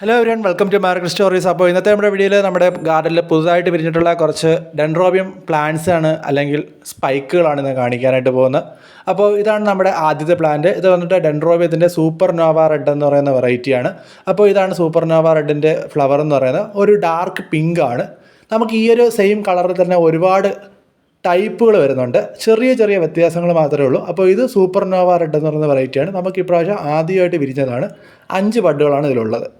Hello everyone welcome to market stories അപ്പോൾ ഇന്നത്തെ നമ്മുടെ വീഡിയോയിൽ നമ്മുടെ ഗാർഡനിൽ പുതുതായിട്ട് വിരിഞ്ഞിട്ടുള്ള കുറച്ച് ഡെൻഡ്രോബിയം പ്ലാന്റ്സ് ആണ് അല്ലെങ്കിൽ സ്പൈക്കുകളാണ് ഇന്ന് കാണിക്കാനായിട്ട് പോകുന്നത്. അപ്പോൾ ഇതാണ് നമ്മുടെ ആദ്യത്തെ പ്ലാന്റ് ഇത് വന്നിട്ട് ഡെൻഡ്രോബിയത്തിന്റെ സൂപ്പർ നോവ റെഡ് എന്ന് പറയുന്ന വെറൈറ്റിയാണ് അപ്പോൾ ഇതാണ് സൂപ്പർ നോവ റെഡിന്റെ ഫ്ലവർ എന്ന് പറയുന്നത്. ഒരു ഡാർക്ക് പിങ്ക് ആണ്. നമുക്ക് ഈ ഒരു സെയിം കളറിൽ തന്നെ ഒരുപാട് ടൈപ്പുകൾ വരുന്നുണ്ട്. ചെറിയ ചെറിയ വ്യത്യാസങ്ങൾ മാത്രമേ ഉള്ളൂ. അപ്പോൾ ഇത് സൂപ്പർ നോവ റെഡ് എന്ന് പറയുന്ന വെറൈറ്റിയാണ് നമുക്ക് ഇപ്രാവശ്യം ആദ്യമായിട്ട് വിരിഞ്ഞതാണ്. അഞ്ച് ബഡുകളാണ് ഇതിലുള്ളത്.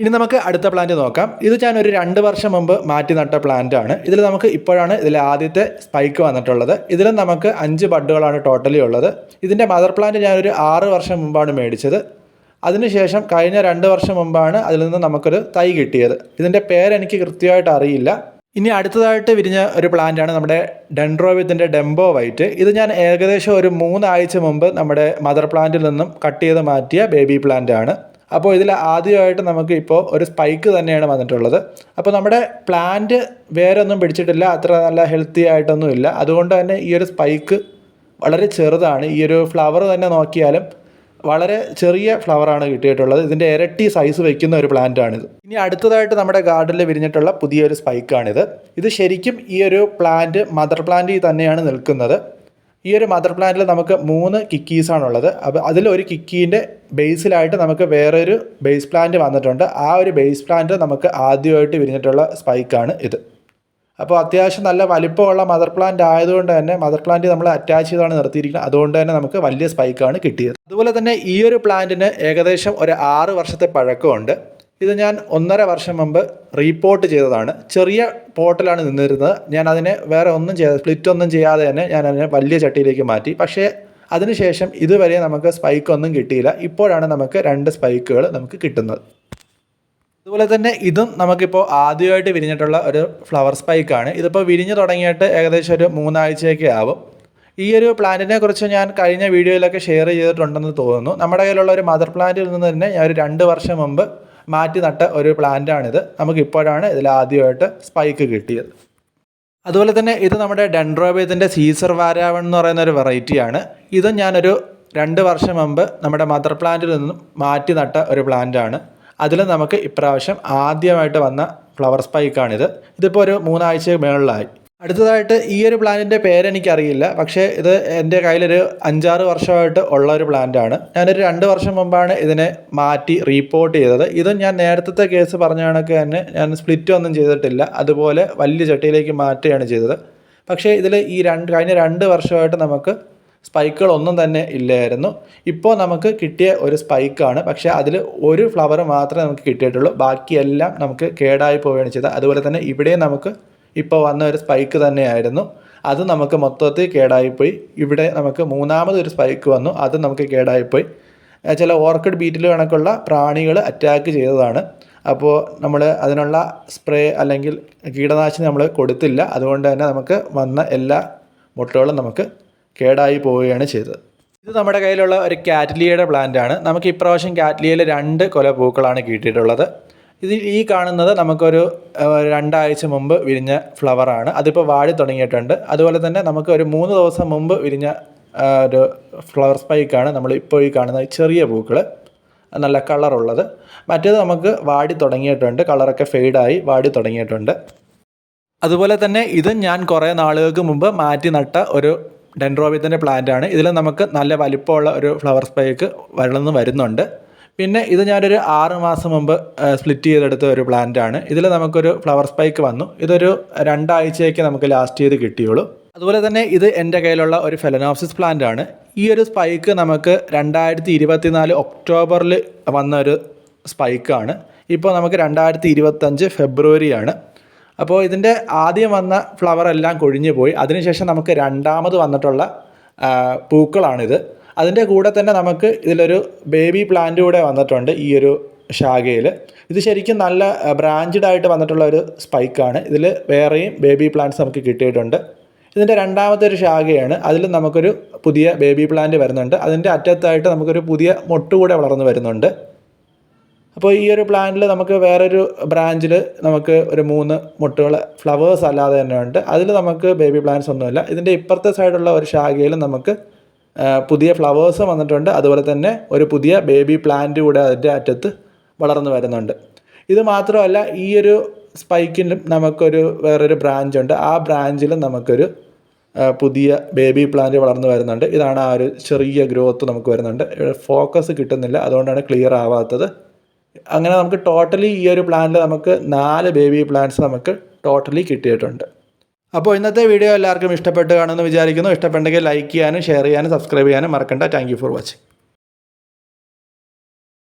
ഇനി നമുക്ക് അടുത്ത പ്ലാന്റ് നോക്കാം. ഇത് ഞാൻ ഒരു രണ്ട് വർഷം മുമ്പ് മാറ്റി നട്ട പ്ലാന്റ് ആണ്. ഇതിൽ നമുക്ക് ഇപ്പോഴാണ് ഇതിലെ ആദ്യത്തെ സ്പൈക്ക് വന്നിട്ടുള്ളത്. ഇതിൽ നമുക്ക് അഞ്ച് ബഡുകളാണ് ടോട്ടലി ഉള്ളത്. ഇതിന്റെ മദർ പ്ലാന്റ് ഞാനൊരു ആറ് വർഷം മുമ്പാണ് മേടിച്ചത്. അതിനുശേഷം കഴിഞ്ഞ രണ്ട് വർഷം മുമ്പാണ് അതിൽ നിന്ന് നമുക്കൊരു തൈ കിട്ടിയത്. ഇതിന്റെ പേരെനിക്ക് കൃത്യമായിട്ട് അറിയില്ല. ഇനി അടുത്തതായിട്ട് വിരിഞ്ഞ ഒരു പ്ലാന്റാണ് നമ്മുടെ ഡെൻഡ്രോവിത്തിന്റെ ഡെംബോ വൈറ്റ് ഇത് ഞാൻ ഏകദേശം ഒരു മൂന്നാഴ്ച മുമ്പ് നമ്മുടെ മദർ പ്ലാന്റിൽ നിന്നും കട്ട് ചെയ്ത് മാറ്റിയ ബേബി പ്ലാന്റ് ആണ്. അപ്പോൾ ഇതിൽ ആദ്യമായിട്ട് നമുക്ക് ഇപ്പോൾ ഒരു സ്പൈക്ക് തന്നെയാണ് വന്നിട്ടുള്ളത്. അപ്പോൾ നമ്മുടെ പ്ലാന്റ് വേറെ ഒന്നും പിടിച്ചിട്ടില്ല അത്ര നല്ല ഹെൽത്തി ആയിട്ടൊന്നും ഇല്ല. അതുകൊണ്ട് തന്നെ ഈ ഒരു സ്പൈക്ക് വളരെ ചെറുതാണ്. ഈ ഒരു ഫ്ലവർ തന്നെ നോക്കിയാലും വളരെ ചെറിയ ഫ്ലവറാണ് കിട്ടിയിട്ടുള്ളത്. ഇതിന്റെ ഇരട്ടി സൈസ് വയ്ക്കുന്ന ഒരു പ്ലാന്റ് ആണിത്. ഇനി അടുത്തതായിട്ട് നമ്മുടെ ഗാർഡനിൽ വിരിഞ്ഞിട്ടുള്ള പുതിയൊരു സ്പൈക്കാണിത് ഇത് ശരിക്കും ഈ ഒരു പ്ലാന്റ് മദർ പ്ലാന്റിൽ തന്നെയാണ് നിൽക്കുന്നത്. ഈ ഒരു മദർ പ്ലാന്റിൽ നമുക്ക് മൂന്ന് കിക്കീസാണുള്ളത് അപ്പോൾ അതിൽ ഒരു കിക്കീന്റെ ബേസിലായിട്ട് നമുക്ക് വേറൊരു ബേസ് പ്ലാന്റ് വന്നിട്ടുണ്ട്. ആ ഒരു ബേസ് പ്ലാന്റ് നമുക്ക് ആദ്യമായിട്ട് വിരിഞ്ഞിട്ടുള്ള സ്പൈക്കാണ് ഇത്. അപ്പോൾ അത്യാവശ്യം നല്ല വലിപ്പമുള്ള മദർ പ്ലാന്റ് ആയതുകൊണ്ട് തന്നെ മദർ പ്ലാന്റ് നമ്മൾ അറ്റാച്ച് ചെയ്താണ് നിർത്തിയിരിക്കുന്നത്. അതുകൊണ്ട് തന്നെ നമുക്ക് വലിയ സ്പൈക്കാണ് കിട്ടിയത്. അതുപോലെ തന്നെ ഈ ഒരു പ്ലാന്റിന് ഏകദേശം ഒരു ആറ് വർഷത്തെ പഴക്കമുണ്ട്. ഇത് ഞാൻ ഒന്നര വർഷം മുമ്പ് റീപോർട്ട് ചെയ്തതാണ്. ചെറിയ പോർട്ടലാണ് നിന്നിരുന്നത്. ഞാൻ അതിനെ വേറെ ഒന്നും ചെയ്യാതെ സ്പ്ലിറ്റ് ഒന്നും ചെയ്യാതെ തന്നെ ഞാൻ അതിനെ വലിയ ചട്ടിയിലേക്ക് മാറ്റി. പക്ഷേ അതിനുശേഷം ഇതുവരെ നമുക്ക് സ്പൈക്ക് ഒന്നും കിട്ടിയില്ല. ഇപ്പോഴാണ് നമുക്ക് രണ്ട് സ്പൈക്കുകൾ നമുക്ക് കിട്ടുന്നത്. അതുപോലെ തന്നെ ഇതും നമുക്കിപ്പോൾ ആദ്യമായിട്ട് വിരിഞ്ഞിട്ടുള്ള ഒരു ഫ്ലവർ സ്പൈക്കാണ് ഇതിപ്പോൾ വിരിഞ്ഞു തുടങ്ങിയിട്ട് ഏകദേശം ഒരു മൂന്നാഴ്ചയൊക്കെ ആവും. ഈ ഒരു പ്ലാന്റിനെ കുറിച്ച് ഞാൻ കഴിഞ്ഞ വീഡിയോയിലൊക്കെ ഷെയർ ചെയ്തിട്ടുണ്ടെന്ന് തോന്നുന്നു. നമ്മുടെ കയ്യിലുള്ള ഒരു മദർ പ്ലാന്റിൽ നിന്ന് തന്നെ ഞാൻ ഒരു രണ്ട് വർഷം മുമ്പ് മാറ്റി നട്ട ഒരു പ്ലാന്റാണിത്. നമുക്കിപ്പോഴാണ് ഇതിൽ ആദ്യമായിട്ട് സ്പൈക്ക് കിട്ടിയത്. അതുപോലെ തന്നെ ഇത് നമ്മുടെ ഡെൻഡ്രോബേത്തിന്റെ സീസർ വാരാവൺ എന്ന് പറയുന്ന ഒരു വെറൈറ്റിയാണ്. ഇതും ഞാനൊരു രണ്ട് വർഷം മുമ്പ് നമ്മുടെ മദർ പ്ലാന്റിൽ നിന്നും മാറ്റി നട്ട ഒരു പ്ലാന്റാണ്. അതിൽ നമുക്ക് ഇപ്രാവശ്യം ആദ്യമായിട്ട് വന്ന ഫ്ലവർ സ്പൈക്കാണിത്. ഇതിപ്പോൾ ഒരു മൂന്നാഴ്ച മേളിലായി. അടുത്തതായിട്ട് ഈ ഒരു പ്ലാന്റിന്റെ പേരെനിക്കറിയില്ല പക്ഷേ ഇത് എന്റെ കയ്യിലൊരു അഞ്ചാറ് വർഷമായിട്ട് ഉള്ള ഒരു പ്ലാന്റാണ്. ഞാനൊരു രണ്ട് വർഷം മുമ്പാണ് ഇതിനെ മാറ്റി റീപ്പോർട്ട് ചെയ്തത്. ഇത് ഞാൻ നേരത്തെ കേസ് പറഞ്ഞ കണക്ക് തന്നെ ഞാൻ സ്പ്ലിറ്റ് ഒന്നും ചെയ്തിട്ടില്ല. അതുപോലെ വലിയ ചട്ടിയിലേക്ക് മാറ്റുകയാണ് ചെയ്തത്. പക്ഷേ ഇതിൽ ഈ രണ്ട് കഴിഞ്ഞ രണ്ട് വർഷമായിട്ട് നമുക്ക് സ്പൈക്കുകളൊന്നും തന്നെ ഇല്ലായിരുന്നു. ഇപ്പോൾ നമുക്ക് കിട്ടിയ ഒരു സ്പൈക്കാണ്. പക്ഷേ അതിൽ ഒരു ഫ്ലവർ മാത്രമേ നമുക്ക് കിട്ടിയിട്ടുള്ളൂ. ബാക്കിയെല്ലാം നമുക്ക് കേടായി പോവുകയാണ് ചെയ്തത്. അതുപോലെ തന്നെ ഇവിടെയും നമുക്ക് ഇപ്പോൾ വന്ന ഒരു സ്പൈക്ക് തന്നെയായിരുന്നു. അത് നമുക്ക് മൊത്തത്തിൽ കേടായിപ്പോയി. ഇവിടെ നമുക്ക് മൂന്നാമതൊരു സ്പൈക്ക് വന്നു. അത് നമുക്ക് കേടായിപ്പോയി. ചില ഓർക്കിഡ് ബീറ്റിൽ കണക്കുള്ള പ്രാണികൾ അറ്റാക്ക് ചെയ്തതാണ്. അപ്പോൾ നമ്മൾ അതിനുള്ള സ്പ്രേ അല്ലെങ്കിൽ കീടനാശിനി നമ്മൾ കൊടുത്തില്ല. അതുകൊണ്ട് തന്നെ നമുക്ക് വന്ന എല്ലാ മുട്ടകളും നമുക്ക് കേടായി പോവുകയാണ് ചെയ്തത്. ഇത് നമ്മുടെ കയ്യിലുള്ള ഒരു കാറ്റ്ലിയയുടെ പ്ലാന്റ് ആണ്. നമുക്ക് ഇപ്രാവശ്യം കാറ്റ്ലിയയിൽ രണ്ട് കൊല പൂക്കളാണ് കിട്ടിയിട്ടുള്ളത്. ഇത് ഈ കാണുന്നത് നമുക്കൊരു രണ്ടാഴ്ച മുമ്പ് വിരിഞ്ഞ ഫ്ലവറാണ്. അതിപ്പോൾ വാടി തുടങ്ങിയിട്ടുണ്ട്. അതുപോലെ തന്നെ നമുക്ക് ഒരു മൂന്ന് ദിവസം മുമ്പ് വിരിഞ്ഞ ഒരു ഫ്ലവർ സ്പൈക്കാണ് നമ്മൾ ഇപ്പോൾ ഈ കാണുന്ന ചെറിയ പൂക്കൾ നല്ല കളറുള്ളത്. മറ്റേത് നമുക്ക് വാടി തുടങ്ങിയിട്ടുണ്ട്. കളറൊക്കെ ഫെയ്ഡായി വാടി തുടങ്ങിയിട്ടുണ്ട്. അതുപോലെ തന്നെ ഇത് ഞാൻ കുറേ നാളുകൾക്ക് മുമ്പ് മാറ്റി നട്ട ഒരു ഡെൻഡ്രോബിയത്തിന്റെ പ്ലാന്റ് ആണ് ഇതിൽ നമുക്ക് നല്ല വലിപ്പമുള്ള ഒരു ഫ്ലവർ സ്പൈക്ക് വളർന്ന് വരുന്നുണ്ട്. പിന്നെ ഇത് ഞാനൊരു ആറ് മാസം മുമ്പ് സ്പ്ലിറ്റ് ചെയ്തെടുത്ത ഒരു പ്ലാന്റ് ആണ്. ഇതിൽ നമുക്കൊരു ഫ്ലവർ സ്പൈക്ക് വന്നു. ഇതൊരു രണ്ടാഴ്ചയൊക്കെ നമുക്ക് ലാസ്റ്റ് ചെയ്ത് കിട്ടിയുള്ളൂ. അതുപോലെ തന്നെ ഇത് എന്റെ കയ്യിലുള്ള ഒരു ഫെലനോപ്സിസ് പ്ലാന്റ് ആണ്. ഈ ഒരു സ്പൈക്ക് നമുക്ക് രണ്ടായിരത്തി ഇരുപത്തിനാല് ഒക്ടോബറിൽ വന്ന ഒരു സ്പൈക്കാണ് ഇപ്പോൾ നമുക്ക് രണ്ടായിരത്തി ഇരുപത്തഞ്ച് ഫെബ്രുവരിയാണ് അപ്പോൾ ഇതിന്റെ ആദ്യം വന്ന ഫ്ലവർ എല്ലാം കൊഴിഞ്ഞു പോയി. അതിനുശേഷം നമുക്ക് രണ്ടാമത് വന്നിട്ടുള്ള പൂക്കളാണിത്. അതിന്റെ കൂടെ തന്നെ നമുക്ക് ഇതിലൊരു ബേബി പ്ലാന്റ് കൂടെ വന്നിട്ടുണ്ട് ഈ ഒരു ശാഖയിൽ ഇത് ശരിക്കും നല്ല ബ്രാഞ്ചഡ് ആയിട്ട് വന്നിട്ടുള്ള ഒരു സ്പൈക്കാണ് ഇതിൽ വേറെയും ബേബി പ്ലാന്റ്സ് നമുക്ക് കിട്ടിയിട്ടുണ്ട്. ഇതിന്റെ രണ്ടാമത്തെ ഒരു ശാഖയാണ്. അതിൽ നമുക്കൊരു പുതിയ ബേബി പ്ലാന്റ് വരുന്നുണ്ട്. അതിന്റെ അറ്റത്തായിട്ട് നമുക്കൊരു പുതിയ മൊട്ട് കൂടെ വളർന്നു വരുന്നുണ്ട്. അപ്പോൾ ഈ ഒരു പ്ലാന്റിൽ നമുക്ക് വേറൊരു ബ്രാഞ്ചിൽ നമുക്ക് ഒരു മൂന്ന് മുട്ടുകൾ ഫ്ലവേഴ്സ് അല്ലാതെ തന്നെ ഉണ്ട്. അതിൽ നമുക്ക് ബേബി പ്ലാന്റ്സ് ഒന്നുമില്ല. ഇതിന്റെ ഇപ്പുറത്തെ സൈഡുള്ള ഒരു ശാഖയിൽ നമുക്ക് പുതിയ ഫ്ലവേഴ്സ് വന്നിട്ടുണ്ട്. അതുപോലെ തന്നെ ഒരു പുതിയ ബേബി പ്ലാന്റ് കൂടെ അതിന്റെ അറ്റത്ത് വളർന്നു വരുന്നുണ്ട്. ഇത് മാത്രമല്ല ഈ ഒരു സ്പൈക്കിലും നമുക്കൊരു വേറൊരു ബ്രാഞ്ച് ഉണ്ട്. ആ ബ്രാഞ്ചിലും നമുക്കൊരു പുതിയ ബേബി പ്ലാന്റ് വളർന്നു വരുന്നുണ്ട്. ഇതാണ് ആ ഒരു ചെറിയ ഗ്രോത്ത് നമുക്ക് വരുന്നുണ്ട്. ഫോക്കസ് കിട്ടുന്നില്ല. അതുകൊണ്ടാണ് ക്ലിയർ ആവാത്തത്. അങ്ങനെ നമുക്ക് ടോട്ടലി ഈ ഒരു പ്ലാന്റിൽ നമുക്ക് നാല് ബേബി പ്ലാന്റ്സ് നമുക്ക് ടോട്ടലി കിട്ടിയിട്ടുണ്ട്. അപ്പോൾ ഇന്നത്തെ വീഡിയോ എല്ലാവർക്കും ഇഷ്ടപ്പെട്ട് കാണുമെന്ന് വിചാരിക്കുന്നു. ഇഷ്ടപ്പെട്ടെങ്കിൽ ലൈക്ക് ചെയ്യാനും ഷെയർ ചെയ്യാനും സബ്സ്ക്രൈബ് ചെയ്യാനും മറക്കണ്ട. Thank for watching